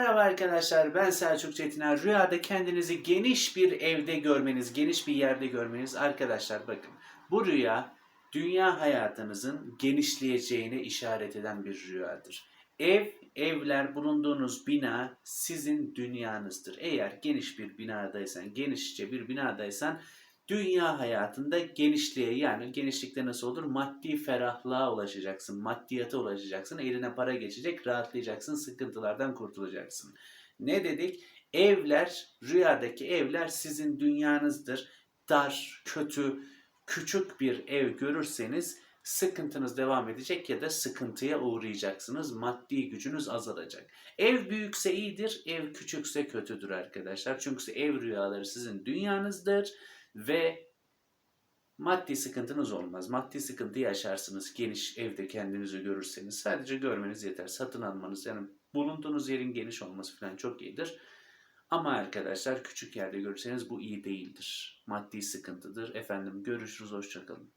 Merhaba arkadaşlar ben Selçuk Çetiner. Rüyada kendinizi geniş bir evde görmeniz, geniş bir yerde görmeniz. Arkadaşlar bakın bu rüya dünya hayatınızın genişleyeceğine işaret eden bir rüyadır. Ev, evler, bulunduğunuz bina sizin dünyanızdır. Eğer geniş bir binadaysan, genişçe bir binadaysan dünya hayatında genişliğe yani genişlikte nasıl olur? Maddi ferahlığa ulaşacaksın, maddiyata ulaşacaksın, eline para geçecek, rahatlayacaksın, sıkıntılardan kurtulacaksın. Ne dedik? Evler, rüyadaki evler sizin dünyanızdır. Dar, kötü, küçük bir ev görürseniz sıkıntınız devam edecek ya da sıkıntıya uğrayacaksınız. Maddi gücünüz azalacak. Ev büyükse iyidir, ev küçükse kötüdür arkadaşlar. Çünkü ev rüyaları sizin dünyanızdır ve maddi sıkıntınız olmaz. Maddi sıkıntı yaşarsınız geniş evde kendinizi görürseniz. Sadece görmeniz yeter. Satın almanız yani bulunduğunuz yerin geniş olması falan çok iyidir. Ama arkadaşlar küçük yerde görürseniz bu iyi değildir. Maddi sıkıntıdır. Efendim görüşürüz. Hoşçakalın.